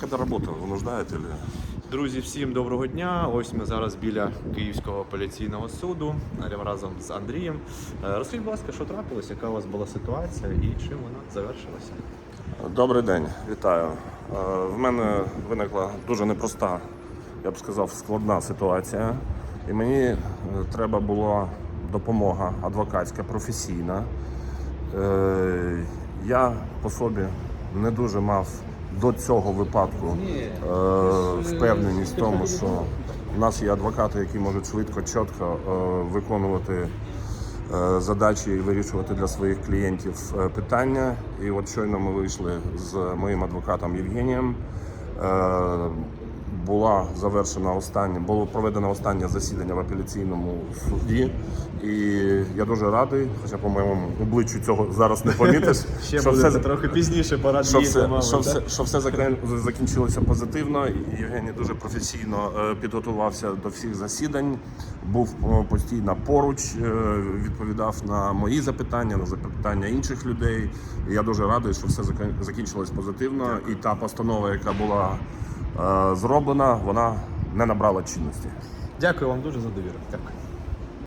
Когда работа вынуждает или... Друзі, всім доброго дня. Ось ми зараз біля Київського апеляційного суду разом з Андрієм. Е, Розкажіть, будь ласка, що трапилося, яка у вас була ситуація і чим вона завершилася? Добрий день, вітаю. Е, В мене виникла дуже непроста, я б сказав, складна ситуація. І мені е, треба була допомога адвокатська, професійна. Я по собі не дуже мав до цього випадку е, впевненість в тому, що в нас є адвокати, які можуть швидко, чітко е, виконувати е, задачі і вирішувати для своїх клієнтів е, питання. І от щойно ми вийшли з моїм адвокатом Євгенієм. Була завершена остання, було проведено останнє засідання в апеляційному суді, і я дуже радий, хоча по моєму обличчю цього зараз не помітиш. Ще що буде все- трохи пізніше пора що все, мабуть, що, все, що все закінчилося позитивно. і Євгеній дуже професійно е, підготувався до всіх засідань, був е, постійно поруч, е, відповідав на мої запитання, на запитання інших людей. І я дуже радий, що все закінчилось позитивно. І та постанова, яка була зроблена, вона не набрала чинності. Дякую вам дуже за довіру. Дякую.